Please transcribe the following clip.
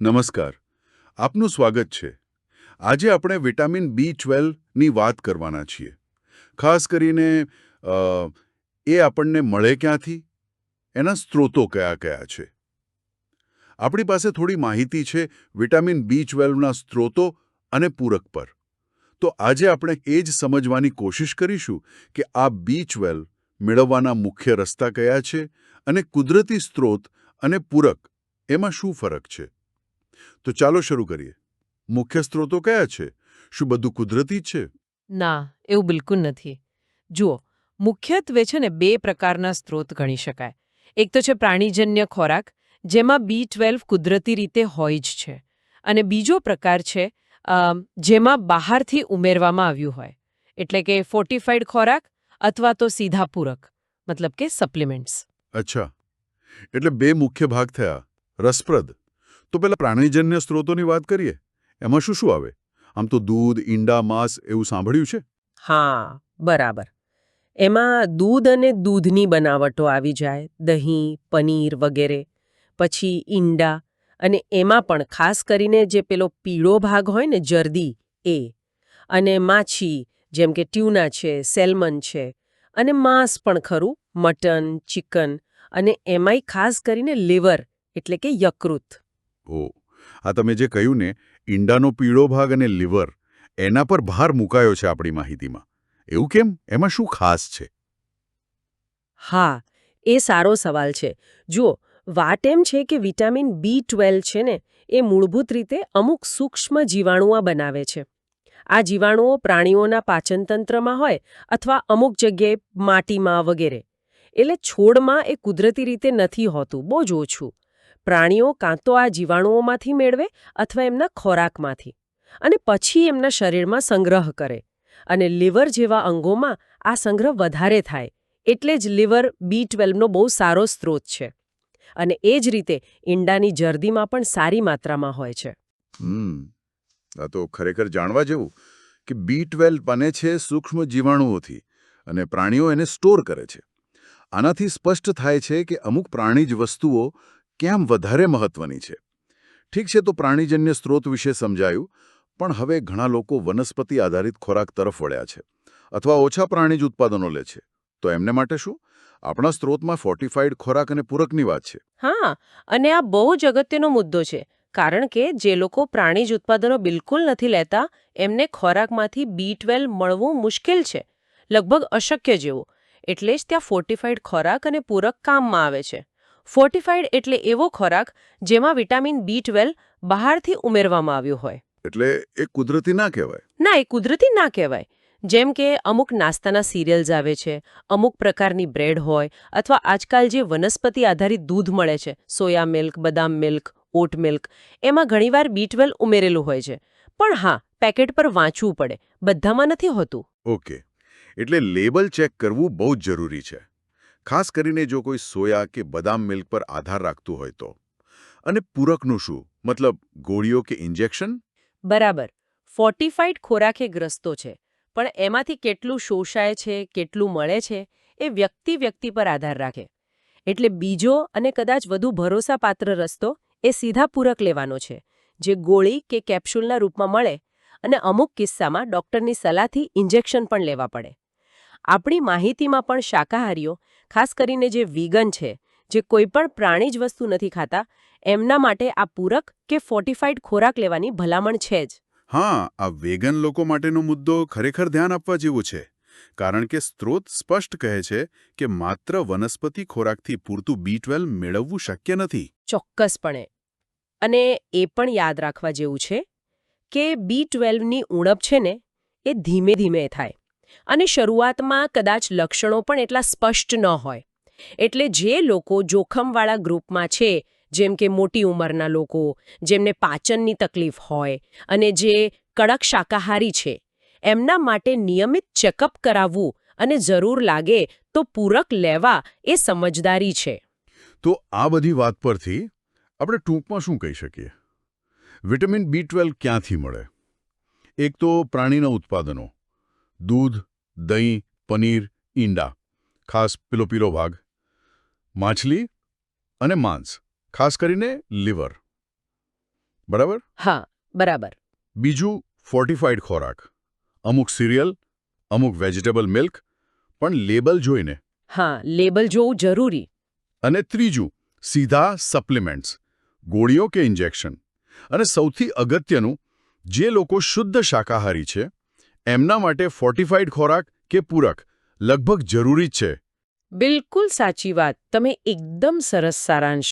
નમસ્કાર. આપનું સ્વાગત છે. આજે આપણે વિટામિન બી ટ્વેલ્વની વાત કરવાના છીએ. ખાસ કરીને એ આપણને મળે ક્યાંથી? એના સ્ત્રોતો કયા કયા છે? આપણી પાસે થોડી માહિતી છે વિટામિન બી ટ્વેલ્વના સ્ત્રોતો અને પૂરક પર. તો આજે આપણે એ જ સમજવાની કોશિશ કરીશું કે આ બી મેળવવાના મુખ્ય રસ્તા કયા છે અને કુદરતી સ્ત્રોત અને પૂરક એમાં શું ફરક છે? તો ચાલો શરૂ કરીએ. મુખ્ય સ્ત્રોતો કયા છે? શું બધું કુદરતી છે? ના એવું બિલકુલ નથી. જુઓ મુખ્યત્વે છે ને બે પ્રકારના સ્ત્રોત ગણી શકાય. એક તો છે પ્રાણીજન્ય ખોરાક જેમાં બી ટ્વેલ્વ કુદરતી રીતે હોય જ છે. અને બીજો પ્રકાર છે જેમાં બહારથી ઉમેરવામાં આવ્યું હોય. એટલે કે ફોર્ટિફાઈડ ખોરાક અથવા તો સીધા પૂરક મતલબ કે સપ્લિમેન્ટ્સ અચ્છા. એટલે બે મુખ્ય ભાગ થયા. રસપ્રદ. તો પેલા પ્રાણીજન્ય સ્ત્રોતોની વાત કરીએ. એમાં શું શું આવે? આમ તો દૂધ, ઈંડા, માંસ એવું સાંભળ્યું છે? હા, બરાબર. એમાં દૂધ અને દૂધની બનાવટો આવી જાય, દહીં, પનીર વગેરે, પછી ઈંડા અને એમાં પણ ખાસ કરીને જે પેલો પીળો ભાગ હોય ને જરદી, એ. અને માછી, જેમ કે ટ્યુના છે, સેલ્મન છે, અને માંસ પણ ખરું, મટન, ચિકન અને એમાંય ખાસ કરીને લીવર, એટલે કે યકૃત. ઓ, આ તમે જે કહ્યું ને, ઈંડાનો પીળો ભાગ અને લીવર, એના પર ભાર મુકાયો છે આપણી માહિતીમાં. એવું કેમ? એમાં શું ખાસ છે? હા, એ સારો સવાલ છે. જુઓ, વાત એમ છે કે વિટામિન બી ટ્વેલ્વ છે ને, એ મૂળભૂત રીતે અમુક સૂક્ષ્મ જીવાણુઓ બનાવે છે. આ જીવાણુઓ પ્રાણીઓના પાચનતંત્રમાં હોય અથવા અમુક જગ્યાએ માટીમાં વગેરે. એટલે છોડમાં એ કુદરતી રીતે નથી હોતું, બહુ જ ઓછું. પ્રાણીઓ કાં તો આ જીવાણુઓમાંથી મેળવે અથવા એમના ખોરાકમાંથી અને પછી એમના શરીરમાં સંગ્રહ કરે અને લીવર જેવા અંગોમાં આ સંગ્રહ વધારે થાય એટલે જ લીવર બી ટ્વેલ્વનો બહુ સારો સ્ત્રોત છે અને એ જ રીતે ઈંડાની જરદીમાં પણ સારી માત્રામાં હોય છે. આ તો ખરેખર જાણવા જેવું કે બી ટ્વેલ્વ બને છે સૂક્ષ્મ જીવાણુઓથી અને પ્રાણીઓ એને સ્ટોર કરે છે. આનાથી સ્પષ્ટ થાય છે કે અમુક પ્રાણીજ વસ્તુઓ કેમ વધારે મહત્વની છે? ઠીક છે તો પ્રાણીજન્ય સ્ત્રોત વિશે સમજાયું, પણ હવે ઘણા લોકો વનસ્પતિ આધારિત ખોરાક તરફ વળ્યા છે અથવા ઓછા પ્રાણીજ ઉત્પાદનો લે છે. તો એમને માટે શું? આપણા સ્ત્રોતમાં ફોર્ટિફાઈડ ખોરાક અને પૂરકની વાત છે. હા, અને આ બહુ જ અગત્યનો મુદ્દો છે, કારણ કે જે લોકો પ્રાણીજ ઉત્પાદનો બિલકુલ નથી લેતા, એમને ખોરાકમાંથી બી ટ્વેલ્વ મળવું મુશ્કેલ છે, લગભગ અશક્ય જેવું. એટલે જ ત્યાં ફોર્ટિફાઈડ ખોરાક અને પૂરક કામમાં આવે છે. ફોર્ટિફાઈડ એટલે એવો ખોરાક જેમાં વિટામિન બી ટ્વેલ્વ બહારથી ઉમેરવામાં આવ્યું હોય. એટલે એ કુદરતી ના કહેવાય? ના એ કુદરતી ના કહેવાય. જેમ કે અમુક નાસ્તાના સિરિયલ્સ આવે છે અમુક પ્રકારની બ્રેડ હોય અથવા આજકાલ જે વનસ્પતિ આધારિત દૂધ મળે છે સોયા મિલ્ક બદામ મિલ્ક ઓટ મિલ્ક એમાં ઘણીવાર બી ટ્વેલ્વ ઉમેરેલું હોય છે. પણ હા પેકેટ પર વાંચવું પડે. બધામાં નથી હોતું. ઓકે. એટલે લેબલ ચેક કરવું બહુ જ જરૂરી છે. ખાસ કરીને જો કોઈ સોયા કે બદામ મિલ્ક પર આધાર રાખતું હોય તો. અને પૂરકનું શું? મતલબ ગોળીઓ કે ઇન્જેક્શન? બરાબર. ફોર્ટિફાઈડ ખોરાક એ ગ્રસ્તો છે. પણ એમાંથી કેટલું શોષાય છે, કેટલું મળે છે, એ વ્યક્તિ વ્યક્તિ પર આધાર રાખે. એટલે બીજો અને કદાચ વધુ ભરોસાપાત્ર રસ્તો એ સીધા પૂરક લેવાનો છે, જે ગોળી કે કેપ્સ્યુલના રૂપમાં મળે અને અમુક કિસ્સામાં ડોક્ટરની સલાહથી ઇન્જેક્શન પણ લેવા પડે. આપણી માહિતીમાં પણ શાકાહારીઓ ખાસ કરીને જે વીગન છે જે કોઈ પણ પ્રાણીજ વસ્તુ નથી ખાતા એમના માટે આ પૂરક કે ફોર્ટિફાઈડ ખોરાક લેવાની ભલામણ છે જ. હા આ વેગન લોકો માટેનો મુદ્દો ખરેખર ધ્યાન આપવા જેવો છે. કારણ કે સ્ત્રોત સ્પષ્ટ કહે છે કે માત્ર વનસ્પતિ ખોરાકથી પૂરતું બી ટ્વેલ્વ મેળવવું શક્ય નથી. ચોક્કસપણે. અને એ પણ યાદ રાખવા જેવું છે કે બી ટ્વેલ્વની ઉણપ છે ને એ ધીમે ધીમે થાય. અને શરૂઆતમાં કદાચ લક્ષણો પણ એટલા સ્પષ્ટ ન હોય. એટલે જે લોકો જોખમવાળા ગ્રુપમાં છે, જેમ કે મોટી ઉંમરના લોકો, જેમને પાચનની તકલીફ હોય અને જે કડક શાકાહારી છે, એમના માટે નિયમિત ચેકઅપ કરાવવું અને જરૂર લાગે તો પૂરક લેવા એ સમજદારી છે. તો આ બધી વાત પરથી આપણે ટૂંકમાં શું કહી શકીએ? વિટામિન બી ટ્વેલ્વ ક્યાંથી મળે? એક તો પ્રાણીના ઉત્પાદનો. દૂધ દહીં પનીર ઈંડા. ખાસ પીલો પીલો ભાગ. માછલી અને માંસ ખાસ કરીને લીવર. બરાબર? હા બરાબર. બીજું ફોર્ટિફાઈડ ખોરાક. અમુક સિરિયલ અમુક વેજીટેબલ મિલ્ક પણ લેબલ જોઈને. હા લેબલ જોવું જરૂરી. અને ત્રીજું સીધા સપ્લિમેન્ટ્સ ગોળીઓ કે ઇન્જેક્શન અને સૌથી અગત્યનું જે લોકો શુદ્ધ શાકાહારી છે એમના માટે ફોર્ટિફાઈડ ખોરાક કે પૂરક લગભગ જરૂરી જ છે. બિલકુલ સાચી વાત. તમે એકદમ સરસ સારાંશ.